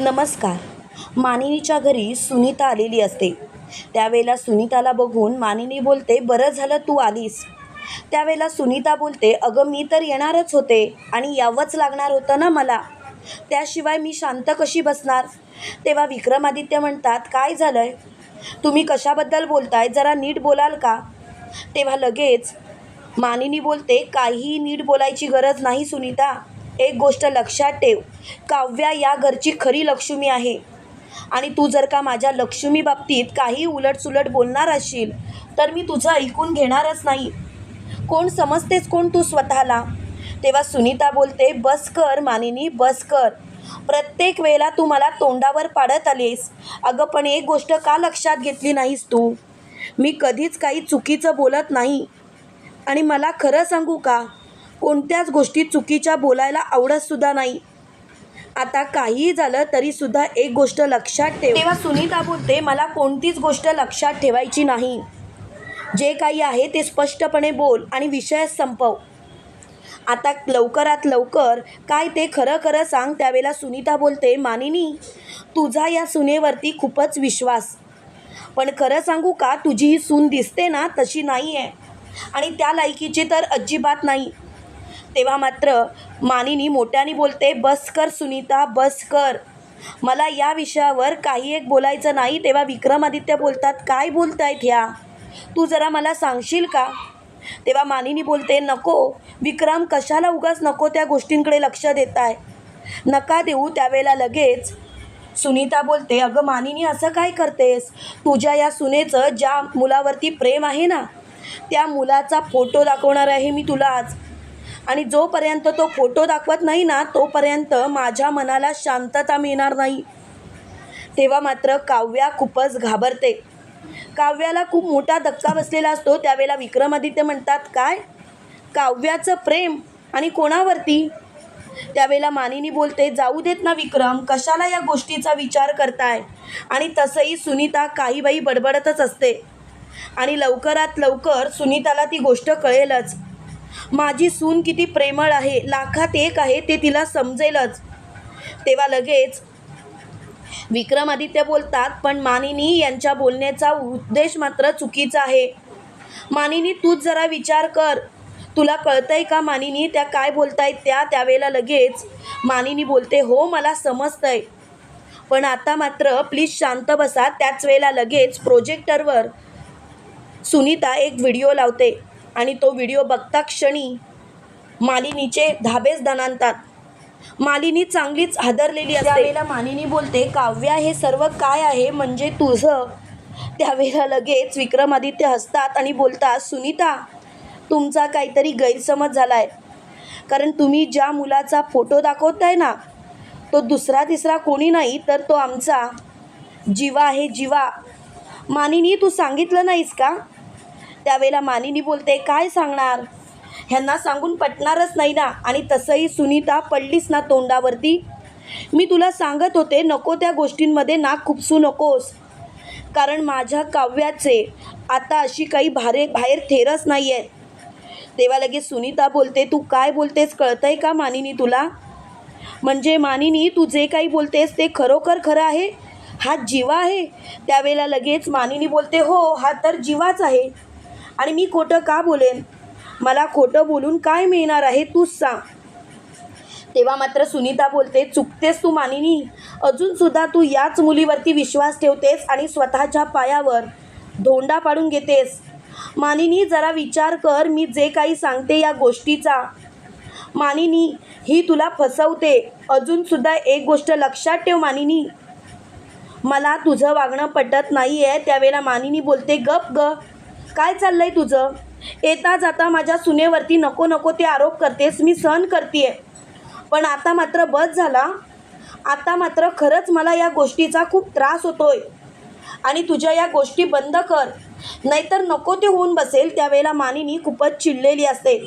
नमस्कार. मानिनीच्या घरी सुनीता आलेली असते. त्यावेळेला सुनीताला बघून मानिनी बोलते बरं झालं तू आलीस. त्यावेळेला सुनीता बोलते अगं मी तर येणारच होते आणि यावंच लागणार होतं ना मला. त्याशिवाय मी शांत कशी बसणार? तेव्हा विक्रमादित्य म्हणतात काय झालं आहे तुम्ही कशाबद्दल बोलताय? जरा नीट बोलाल का? तेव्हा लगेच मानिनी बोलते काहीही नीट बोलायची गरज नाही सुनीता. एक गोष्ट लक्षात ठेव. काव्या या घरची खरी लक्ष्मी आहे. आणि तू जर का माझ्या लक्ष्मी बाबतीत काही उलटसुलट बोलणार असशील तर मी तुझं ऐकून घेणारच नाही. कोण समजतेस कोण तू स्वतःला? तेव्हा सुनीता बोलते बस कर मानिनी बस कर. प्रत्येक वेळेला तू मला तोंडावर पाडत आलीस. अगं पण एक गोष्ट का लक्षात घेतली नाहीस तू? मी कधीच काही चुकीचं बोलत नाही. आणि मला खरं सांगू का? कोणत्याच गोष्टी चुकीच्या बोलायला आवडतसुद्धा नाही. आता काहीही झालं तरीसुद्धा एक गोष्ट लक्षात ठेव. तेव्हा सुनीता बोलते मला कोणतीच गोष्ट लक्षात ठेवायची नाही. जे काही आहे ते स्पष्टपणे बोल आणि विषय संपव. आता लवकरात लवकर काय ते खरं खरं सांग त्यावेळेला सुनीता बोलते मानिनी तुझा या सुनेवरती खूपच विश्वास. पण खरं सांगू का तुझी ही सून दिसते ना तशी नाही आहे आणि त्या लायकीची तर अजिबात नाही. तेव्हा मात्र मानिनी मोठ्याने बोलते बस कर सुनीता बस कर. मला या विषयावर काही एक बोलायचं नाही. तेव्हा विक्रमादित्य बोलतात काय बोलतायत ह्या? तू जरा मला सांगशील का? तेव्हा मानिनी बोलते नको. विक्रम कशाला उगाच नको त्या गोष्टींकडे लक्ष देत आहे नका देऊ त्यावेळेला लगेच. सुनीता बोलते अगं मानिनी असं काय करतेस? तुझ्या या सुनेचं ज्या मुलावरती प्रेम आहे ना त्या मुलाचा फोटो दाखवणार आहे मी तुला आज. आणि जोपर्यंत तो फोटो दाखवत नाही ना तोपर्यंत माझ्या मनाला शांतता मिळणार नाही. तेव्हा मात्र काव्या खूपच घाबरते. काव्याला खूप मोठा धक्का बसलेला असतो. त्यावेळेला विक्रमादित्य म्हणतात काय? काव्याचं प्रेम आणि कोणावरती? त्यावेळेला मानिनी बोलते जाऊ देत ना विक्रम कशाला या गोष्टीचा विचार करताय? आणि तसंही सुनीता काही बाई बडबडतच असते. आणि लवकरात लवकर सुनीताला ती गोष्ट कळेलच. माझी सून किती प्रेमळ आहे लाखात एक आहे ते तिला समजेलच. तेव्हा लगेच विक्रमादित्य बोलतात पण मानिनी यांच्या बोलण्याचा उद्देश मात्र चुकीचा आहे. मानिनी तूच जरा विचार कर. तुला कळतंय का मानिनी त्या काय बोलतायत त्या? त्यावेळेला लगेच मानिनी बोलते हो मला समजतंय. पण आता मात्र प्लीज शांत बसा. त्याच वेळेला लगेच प्रोजेक्टरवर सुनीता एक व्हिडिओ लावते. आणि तो व्हिडिओ बघता क्षणी मालिनीचे धाबेच दणानतात मालिनी चांगलीच हादरलेली त्यावेळेला मालिनी बोलते काव्या हे सर्व काय आहे? म्हणजे तुझं? त्यावेळेला लगेच विक्रमादित्य हसतात आणि बोलतात सुनीता तुमचा काहीतरी गैरसमज झाला आहे कारण तुम्ही ज्या मुलाचा फोटो दाखवताय ना तो दुसरा तिसरा कोणी नाही तर तो आमचा. जीवा आहे जीवा. मानिनी तू सांगितलं नाहीस का? त्यावेळेला मानिनी बोलते काय सांगणार? ह्यांना सांगून पटणारच नाही ना. आणि तसंही सुनीता पडलीस ना तोंडावरती. मी तुला सांगत होते नको त्या गोष्टींमध्ये नाक खुपसू नकोस. कारण माझ्या काव्याचे आता अशी काही भारे बाहेर थेरच नाही आहेत तेव्हा लगेच सुनीता बोलते तू काय बोलतेस? कळतंय का मानिनी तुला? म्हणजे मानिनी तू जे काही बोलतेस ते खरोखर खरं आहे? हा जीवा आहे? त्यावेळेला लगेच मानिनी बोलते हो हा तर जीवाच आहे. आणि मी खोटं का बोलेन? मला खोटं बोलून काय मिळणार आहे तूच सांग. तेव्हा मात्र सुनीता बोलते चुकतेस तू मानिनी. अजूनसुद्धा तू याच मुलीवरती विश्वास ठेवतेस आणि स्वतःच्या पायावर धोंडा पाडून घेतेस. मानिनी जरा विचार कर मी जे काही सांगते या गोष्टीचा. मानिनी ही तुला फसवते. अजूनसुद्धा एक गोष्ट लक्षात ठेव मानिनी. मला तुझं वागणं पटत नाही आहे त्यावेळेला मानिनी बोलते गप ग. काय चाललं आहे तुझं? येता जाता माझ्या सुनेवरती नको नको ते आरोप करतेस मी सहन करते पण आता मात्र बस झाला. आता मात्र खरंच मला या गोष्टीचा खूप त्रास होतोय. आणि तुझ्या या गोष्टी बंद कर. नाहीतर नको ते होऊन बसेल. त्यावेळेला मानिनी खूपच चिडलेली असते.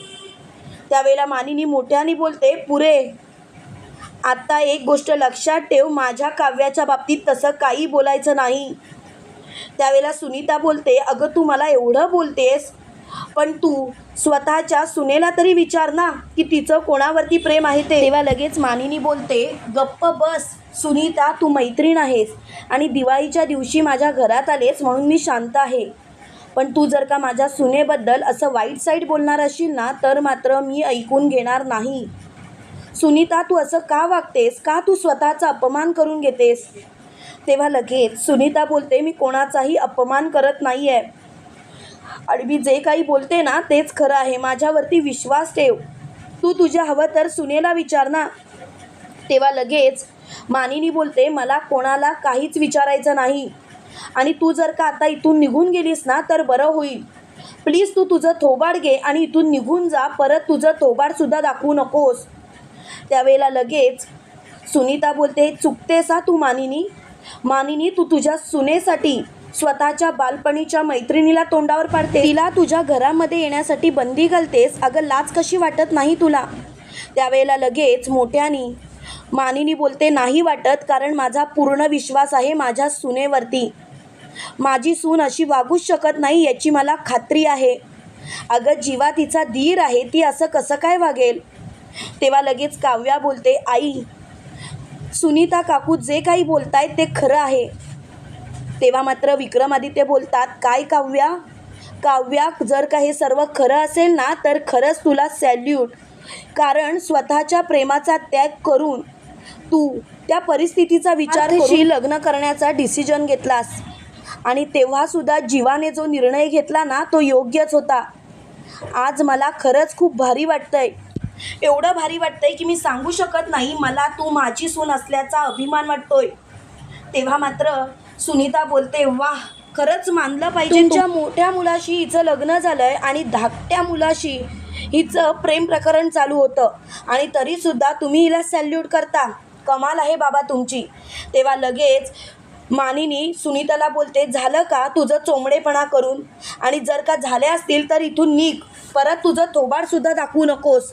त्यावेळेला मानिनी मोठ्याने बोलते पुरे आत्ता एक गोष्ट लक्षात ठेव. माझ्या काव्याच्या बाबतीत तसं काही बोलायचं नाही. त्यावेळेला सुनीता बोलते अगं तू मला एवढं बोलतेस. पण तू स्वतःच्या सुनेला तरी विचार ना की तिचं कोणावरती प्रेम आहे ते. तेव्हा लगेच मानिनी बोलते गप्प बस सुनीता तू मैत्रीण आहेस आणि दिवाळीच्या दिवशी माझ्या घरात आलेस म्हणून मी शांत आहे. पण तू जर का माझ्या सुनेबद्दल असं वाईट साईड बोलणार असशील ना तर मात्र मी ऐकून घेणार नाही. सुनीता तू असं का वागतेस? का तू स्वतःचा अपमान करून घेतेस? तेव्हा लगेच सुनीता बोलते मी कोणाचाही अपमान करत नाही आहे आणि मी जे काही बोलते ना तेच खरं आहे. माझ्यावरती विश्वास ठेव. तू तुझ्या हवं तर सुनेला विचार ना. तेव्हा लगेच मानिनी बोलते मला कोणाला काहीच विचारायचं नाही. आणि तू जर का आता इथून निघून गेलीस ना तर बरं होईल. प्लीज तू तुझं थोबाड घे आणि इथून निघून जा. परत तुझं थोबाडसुद्धा दाखवू नकोस. त्यावेळेला लगेच सुनीता बोलते चुकतेस हा तू मानिनी? मानिनी तू तुझ्या सुनेसाठी स्वतःच्या बालपणीच्या मैत्रिणीला तोंडावर पाडते तिला तुझ्या घरामध्ये येण्यासाठी बंदी घालतेस. अगं लाच कशी वाटत नाही तुला? त्यावेळेला लगेच मोठ्यानी मानिनी बोलते नाही वाटत कारण माझा पूर्ण विश्वास आहे माझ्या सुनेवरती. माझी सून अशी वागूच शकत नाही याची मला खात्री आहे. अगं जीवा तिचा धीर आहे ती असं कसं काय वागेल? तेव्हा लगेच काव्या बोलते आई सुनीता काकू जे काही बोलतायत ते खरं आहे. तेव्हा मात्र विक्रमादित्य बोलतात काय काव्या? काव्या जर का हे सर्व खरं असेल ना तर खरंच तुला सॅल्यूट. कारण स्वतःच्या प्रेमाचा त्याग करून तू त्या परिस्थितीचा विचार करून लग्न करण्याचा डिसिजन घेतलास. आणि तेव्हासुद्धा जीवाने जो निर्णय घेतला ना तो योग्यच होता. आज मला खरंच खूप भारी वाटतंय. एवढं भारी वाटतंय की मी सांगू शकत नाही मला तू माझी सून असल्याचा अभिमान वाटतोय. तेव्हा मात्र सुनीता बोलते वाह खरंच मानलं पाहिजे तुमच्या मोठ्या मुलाशी हिचं लग्न झालंय आणि धाकट्या मुलाशी हिचं प्रेम प्रकरण चालू होतं. आणि तरीसुद्धा तुम्ही हिला सॅल्यूट करता. कमाल आहे बाबा तुमची. तेव्हा लगेच मानिनी सुनीताला बोलते झालं का तुझं चोमडेपणा करून? आणि जर का झाले असतील तर इथून निघ. परत तुझं थोबाडसुद्धा दाखवू नकोस.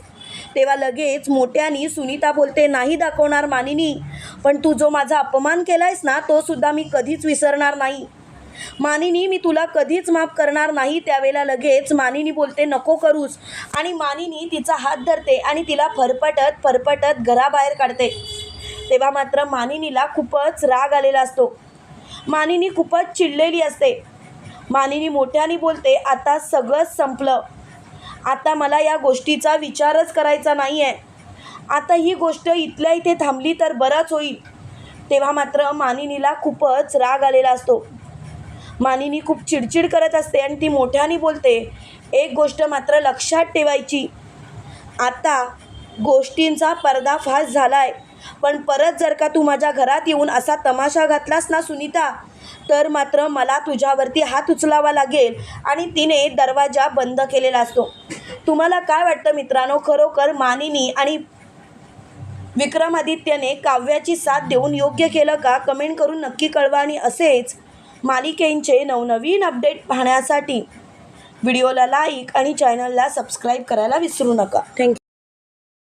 तेव्हा लगेच मोठ्यानी सुनीता बोलते नाही दाखवणार मानिनी पण तू जो माझा अपमान केलायस ना तो सुद्धा मी कधीच विसरणार नाही. मानिनी मी तुला कधीच माफ करणार नाही. त्यावेळेला लगेच मानिनी बोलते नको करूस. आणि मानिनी तिचा हात धरते आणि तिला फरफटत फरफटत घराबाहेर काढते. तेव्हा मात्र मानिनीला खूपच राग आलेला असतो. मानिनी खूपच चिडलेली असते. मानिनी मोठ्याने बोलते आता सगळंच संपलं. आता मला या गोष्टीचा विचारच करायचा नाही आहे आता ही गोष्ट इथल्या इथे थांबली तर बरंच होईल. तेव्हा मात्र मानिनीला खूपच राग आलेला असतो. मानिनी खूप चिडचिड करत असते आणि ती मोठ्याने बोलते एक गोष्ट मात्र लक्षात ठेवायची. आता गोष्टींचा पर्दाफाश झाला आहे पण परत जर का तू माझ्या घरात येऊन असा तमाशा घातलास ना सुनीता तर मात्र मला तुझ्यावरती हात उचलावा लागेल आणि तिने दरवाजा बंद केलेला असतो. तुम्हाला काय वाटतं मित्रांनो? खरोखर मानिनी आणि विक्रमादित्यने काव्याची साथ देऊन योग्य केलं का? कमेंट करून नक्की कळवा आणि असेच मालिकेंचे नवनवीन अपडेट पाहण्यासाठी व्हिडिओला लाईक आणि चॅनलला सबस्क्राईब करायला विसरू नका. थँक्यू